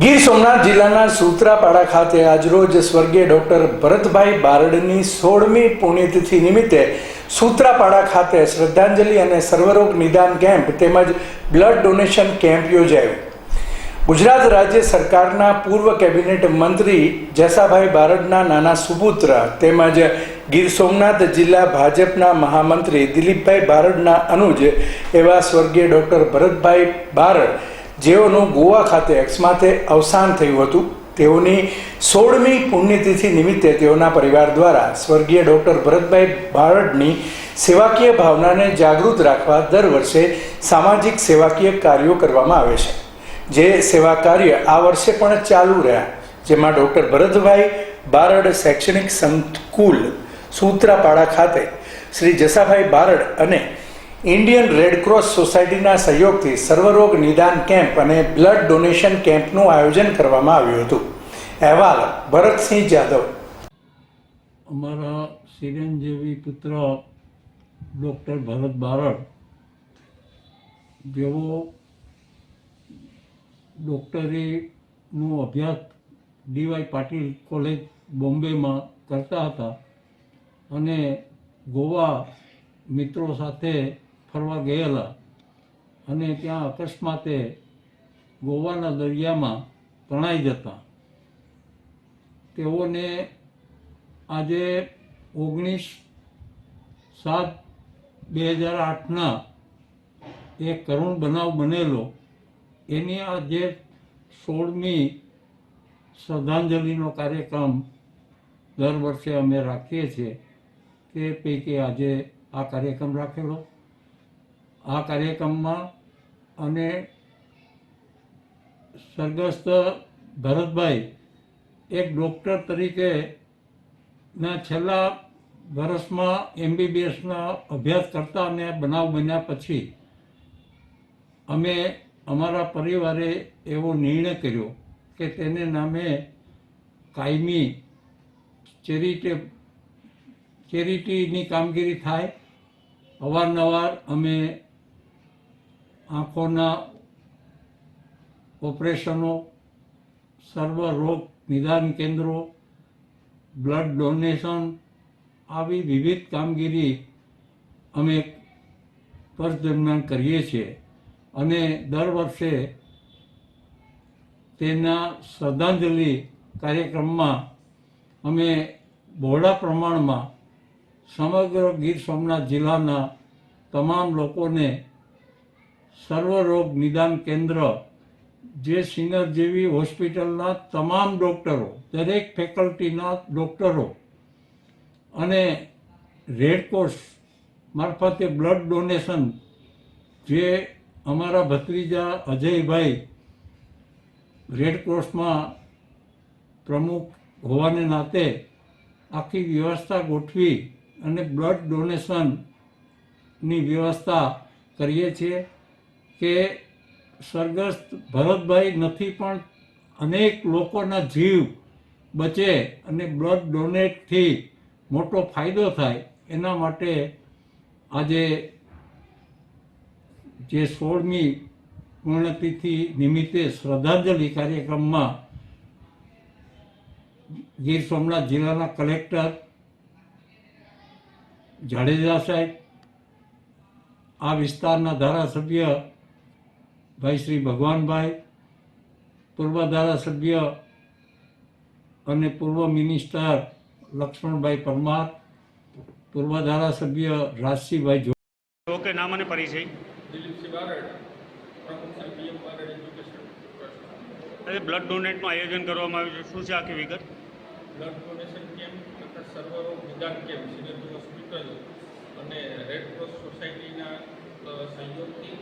ગીર સોમનાથ જિલ્લાના સૂત્રાપાડા ખાતે આજરોજ સ્વર્ગીય ડોક્ટર ભરતભાઈ બારડની સોળમી પુણ્યતિથિ નિમિત્તે સૂત્રાપાડા ખાતે શ્રદ્ધાંજલિ અને સર્વરોગ નિદાન કેમ્પ તેમજ બ્લડ ડોનેશન કેમ્પ યોજાયો. ગુજરાત રાજ્ય સરકારના પૂર્વ કેબિનેટ મંત્રી જસાભાઈ બારડના નાના સુપુત્ર તેમજ ગીર સોમનાથ જિલ્લા ભાજપના મહામંત્રી દિલીપભાઈ બારડના અનુજ એવા સ્વર્ગીય ડોક્ટર ભરતભાઈ બારડ જેઓનું ગોવા ખાતે અકસ્માતે અવસાન થયું હતું, તેઓની સોળમી પુણ્યતિથિ નિમિત્તે તેઓના પરિવાર દ્વારા સ્વર્ગીય ડૉક્ટર ભરતભાઈ બારડની સેવાકીય ભાવનાને જાગૃત રાખવા દર વર્ષે સામાજિક સેવાકીય કાર્યો કરવામાં આવે છે. જે સેવા કાર્ય આ વર્ષે પણ ચાલુ રહ્યા. જેમાં ડૉક્ટર ભરતભાઈ બારડ શૈક્ષણિક સંકુલ સૂત્રાપાડા ખાતે શ્રી જસાભાઈ બારડ અને ઇન્ડિયન રેડક્રોસ સોસાયટીના સહયોગથી સર્વરોગ નિદાન કેમ્પ અને બ્લડ ડોનેશન કેમ્પનું આયોજન કરવામાં આવ્યું હતું. અહેવાલ, ભરતસિંહ જાદવ. અમારા ચિરંજીવી પુત્ર ડૉક્ટર ભરત બારડ, જેઓ ડૉક્ટરીનો અભ્યાસ ડીવાય પાટીલ કોલેજ બોમ્બેમાં કરતા હતા અને ગોવા મિત્રો સાથે ફરવા ગયેલા અને ત્યાં અકસ્માતે ગોવાના દરિયામાં તણાઈ જતા. તેઓને આજે ઓગણીસ સાત બે હજાર આઠના એક કરુણ બનાવ બનેલો. એની આ જે સોળમી શ્રદ્ધાંજલિનો કાર્યક્રમ દર વર્ષે અમે રાખીએ છીએ તે પૈકી આજે આ કાર્યક્રમ રાખેલો. આ કાર્યક્રમમાં અને સ્વર્ગસ્થ ભરતભાઈ એક ડૉક્ટર તરીકે ના છેલ્લા વર્ષમાં એમબીબીએસના અભ્યાસ કરતા અને બનાવ બન્યા પછી અમે અમારા પરિવારે એવો નિર્ણય કર્યો કે તેને નામે કાયમી ચેરિટે, ચેરિટીની કામગીરી થાય. અવારનવાર અમે આંખોના ઓપરેશનો, સર્વ રોગ નિદાન કેન્દ્રો, બ્લડ ડોનેશન આવી વિવિધ કામગીરી અમે વર્ષ દરમિયાન કરીએ છીએ અને દર વર્ષે તેના શ્રદ્ધાંજલિ કાર્યક્રમમાં અમે બહોળા પ્રમાણમાં સમગ્ર ગીર સોમનાથ જિલ્લાના તમામ લોકોને સર્વરોગ નિદાન કેન્દ્ર, જે સિનર જેવી હોસ્પિટલના તમામ ડૉક્ટરો, દરેક ફેકલ્ટીના ડૉક્ટરો અને રેડક્રોસ મારફતે બ્લડ ડોનેશન, જે અમારા ભત્રીજા અજયભાઈ રેડક્રોસમાં પ્રમુખ હોવાને નાતે આખી વ્યવસ્થા ગોઠવી અને બ્લડ ડોનેશનની વ્યવસ્થા કરીએ છીએ. કે સ્વર્ગસ્થ ભરતભાઈ નથી પણ અનેક લોકોના જીવ બચે અને બ્લડ ડોનેટથી મોટો ફાયદો થાય, એના માટે આજે જે સોળમી પૂર્ણતિથિ નિમિત્તે શ્રદ્ધાંજલિ કાર્યક્રમમાં ગીર સોમનાથ જિલ્લાના કલેક્ટર જાડેજા સાહેબ, આ વિસ્તારના ધારાસભ્ય ભાઈ શ્રી ભગવાનભાઈ પૂર્વ ધારાસભ્ય અને પૂર્વ મિનિસ્ટર લક્ષ્મણભાઈ પરમાર પૂર્વ ધારાસભ્ય રાજસિંહભાઈ જો ઓકે નામ અને પરિચય. આજે બ્લડ ડોનેટનું આયોજન કરવામાં આવ્યું છે. શું છે આખી વિગત? બ્લડ ડોનેશન કેમ્પ તથા સર્વરો નિદાન કેમ્પ સિનિયર હોસ્પિટલ અને રેડ ક્રોસ સોસાયટીના સહયોગથી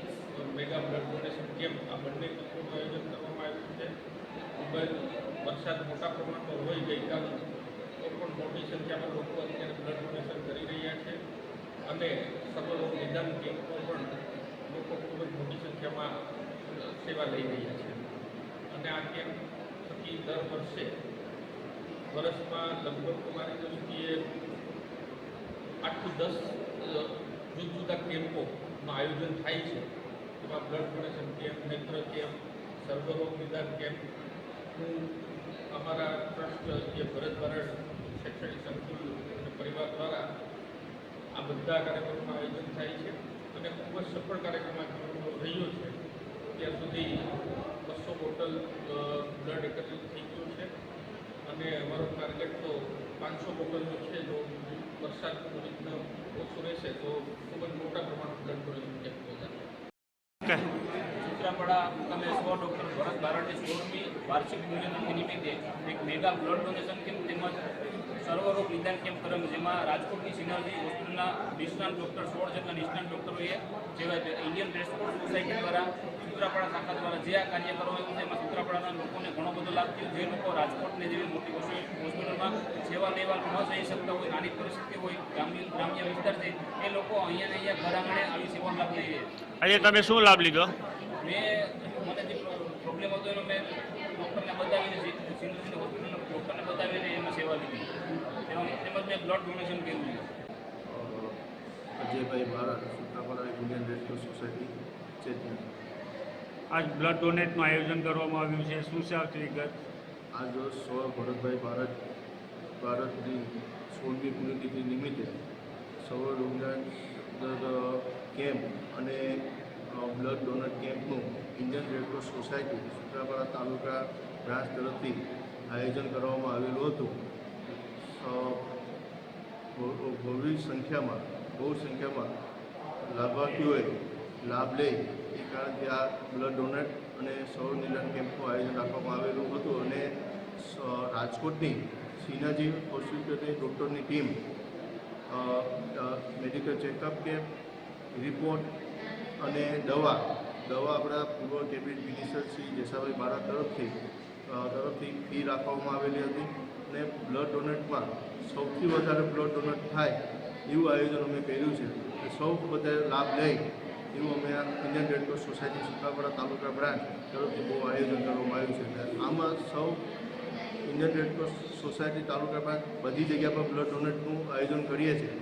મેગા બ્લડ ડોનેશન કેમ્પ આ બંને કેમ્પોનું આયોજન કરવામાં આવ્યું છે. ખૂબ જ વરસાદ મોટા પ્રમાણમાં હોય ગઈકાલે તો પણ મોટી સંખ્યામાં લોકો અત્યારે બ્લડ ડોનેશન કરી રહ્યા છે અને સર્વરોગ નિદાન કેમ્પમાં પણ લોકો ખૂબ જ મોટી સંખ્યામાં સેવા લઈ રહ્યા છે. અને આ કેમ્પ થકી દર વર્ષે વર્ષમાં લગભગ તમારી દ્રષ્ટિએ આઠથી દસ જુદા જુદા જુદા કેમ્પોનું આયોજન થાય છે. એમાં બ્લડ ડોનેશન કેમ્પ નેત્ર કેમ્પ સર્વરોગ નિદાન કેમ્પનું અમારા ટ્રસ્ટ જે ભરત ભરણ શૈક્ષણિક સંકુલ અને પરિવાર દ્વારા આ બધા કાર્યક્રમનું આયોજન થાય છે અને ખૂબ જ સફળ કાર્યક્રમ રહ્યો છે. અત્યાર સુધી બસો બોટલ બ્લડ એકત્રિત થઈ ગયું છે. અને અમારો ટાર્ગેટ તો પાંચસો બોટલનો છે, જો વરસાદનું રીતના ઓછું રહેશે તો ખૂબ જ મોટા પ્રમાણમાં બ્લડ ડોનેશન કેમ્પ યોજાશે કે સૂત્રાપાડા મુકામે સો ડૉક્ટર ભરત બારડની સોળમી વાર્ષિક નિમિત્તે એક મેગા બ્લડ ડોનેશન કેમ્પ તેમજ સર્વરોગ નિદાન કેમ્પ કર્યો જેમાં રાજકોટની સિનર્જી હોસ્પિટલના નિષ્ણાંત ડૉક્ટર સોળ જેટલા નિષ્ણાંત ડૉક્ટરોએ જેવા ઇન્ડિયન રેડક્રોસ સોસાયટી દ્વારા સૂત્રાપાડા શાખા દ્વારા જે આ કાર્ય કરવામાં આવ્યું છે એમાં સૂત્રાપાડાના લોકોને ઘણો બધો લાભ થયો. જે લોકો રાજકોટને જેવી મોટી હોસ્પિટલ- હોસ્પિટલમાં સેવા લેવા ન જઈ શકતા હોય નાની પરિસ્થિતિ હોય ગ્રામ્ય ગ્રામ્ય વિસ્તાર છે એ લોકો અહીંયા ને અહીંયા ઘર આંગણે આવી સેવાનો લાભ લઈ રહ્યા આજે તમે શું લાભ લીધો? મેં મને જે પ્રોબ્લેમ હતો એનો મેં ડૉક્ટરને બતાવીને સિંધુની હોસ્પિટલના ડૉક્ટરને બતાવીને એમાં સેવા લીધી તેમજ મેં બ્લડ ડોનેશન કર્યું છે? Ajaybhai Bharat Sutrapada Indian red cross society Chetna. આજ બ્લડ ડોનેટનું આયોજન કરવામાં આવ્યું છે. શું છે આવતી વિગત? આજ રોજ સોળ ભરતભાઈ ભારત ભારતની સોળમી પુણ્યતિથિ નિમિત્તે સૌર રોગના કેમ્પ અને બ્લડ ડોનર કેમ્પનું Indian red cross society Sutrapada taluka branch તરફથી આયોજન કરવામાં આવેલું હતું. અ, બહુ બહુ સંખ્યામાં બહુ સંખ્યામાં લાભાર્થીઓએ લાભ લે એ કારણથી આ બ્લડ ડોનેટ અને સૌર નિદાન કેમ્પનું આયોજન રાખવામાં આવેલું હતું અને રાજકોટની સિનાજી હોસ્પિટલની ડૉક્ટરની team medical checkup camp report અને દવા દવા આપણા પૂર્વ કેબિનેટ મિનિસ્ટર શ્રી જેસાભાઈ બારા તરફથી તરફથી ફી રાખવામાં આવેલી હતી. અને બ્લડ ડોનેટમાં સૌથી વધારે બ્લડ ડોનેટ થાય એવું આયોજન અમે કર્યું છે. સૌ વધારે લાભ લે એવું અમે આ Indian red cross society Sutrapada taluka branch તરફથી બહુ આયોજન કરવામાં આવ્યું છે. આમાં સૌ Indian red cross society taluka branch બધી જગ્યા પર બ્લડ ડોનેટનું આયોજન કરીએ છીએ.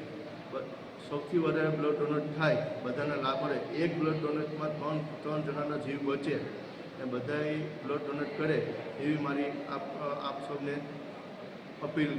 સૌથી વધારે બ્લડ ડોનેટ થાય, બધાને લાભ મળે, એક બ્લડ ડોનેટમાં ત્રણ ત્રણ જણાના જીવ બચે અને બધાએ બ્લડ ડોનેટ કરે એવી મારી આપ આપ સૌને અપીલ કરું